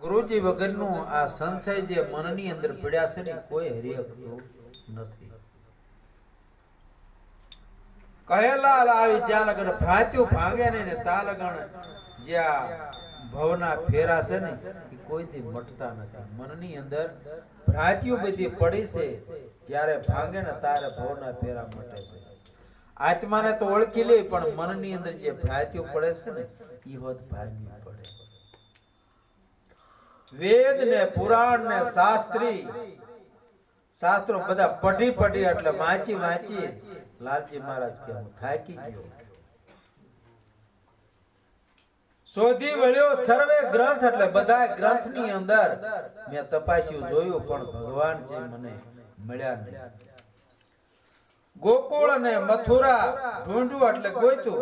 ગુરુજી વગરનું આ સંશય જે મનની અંદર પીડ્યા છે ને, કોઈ હરી હકતો નથી. કહેલા લાવી જ્યાં લગન ભ્રાત્યું ભાંગે ને તા લગન જ્યાં ભવના ફેરા છે ને, એ કોઈથી મટતા નથી. મનની અંદર ભ્રાત્યું બધી પડી છે, જ્યારે ભાંગે ને તારે ભવના ફેરા મટે છે. આત્માને તો ઓળખી લે, પણ મનની અંદર જે ભ્રાત્યું પડે છે ને એ હોત ભાંગી પડે. વેદ ને પુરાણ ને શાસ્ત્રી. શાસ્ત્રો બધા પઢી પઢી એટલે વાંચી વાંચી લાલજી મહારાજ કે હું થાકી ગયો. શોધી વળ્યો સર્વે ગ્રંથ એટલે બધા ગ્રંથની અંદર. મેં તપાસ્યું, જોયું, પણ ભગવાન છે મને મળ્યા નહીં. ગોકુળ અને મથુરા ઢૂંઢવું એટલે ગોઈતું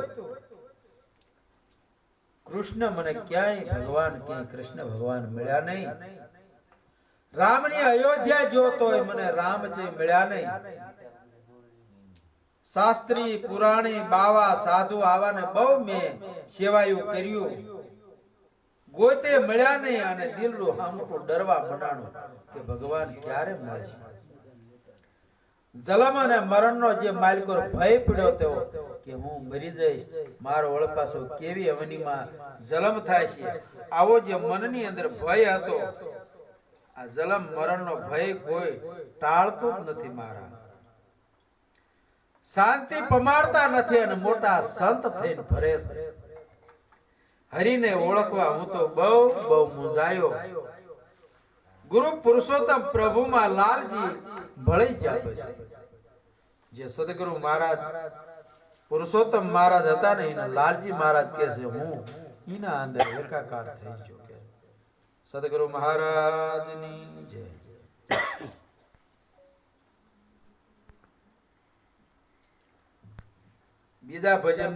કૃષ્ણ મને ક્યાંય ભગવાન ક્યાંય કૃષ્ણ ભગવાન મળ્યા નહીં. રામની અયોધ્યા જોતો મને રામ જે મળ્યા નહીં. શાસ્ત્રી, પુરાણી, બાવા, સાધુ આવાને બહુ મેં સેવાયું કર્યું. ગોતે મળ્યા નહીં અને દિલનું હામટું ડરવા મનાણું કે ભગવાન ક્યારે મળશે? જલમ અને મરણનો જે માલિકો ભય પડ્યો તેવો કે હું મરી જઈશ. મારો ઓળખાશો કેવી અવનીમાં જલમ થાય છે? આવો જે મનની અંદર ભય હતો, આ જલમ મરણનો ભય કોઈ ટાળતું જ નથી મારા. શાંતિ પમાડતા નથી અને મોટા સંત થઈને ભરે છે. હરિને ઓળખવા હું તો બહુ બહુ મૂંઝાયો. ગુરુ પુરુષોત્તમ પ્રભુમાં લાલજી ભળી જાતો છે. જે સદગુરુ મહારાજ, પુરુષોત્તમ મહારાજ હતા ને, એના લાલજી મહારાજ કે છે, હું એના અંદર એકાકાર થઈ ગયો કે. સદગુરુ મહારાજની જય. બીજા ભજન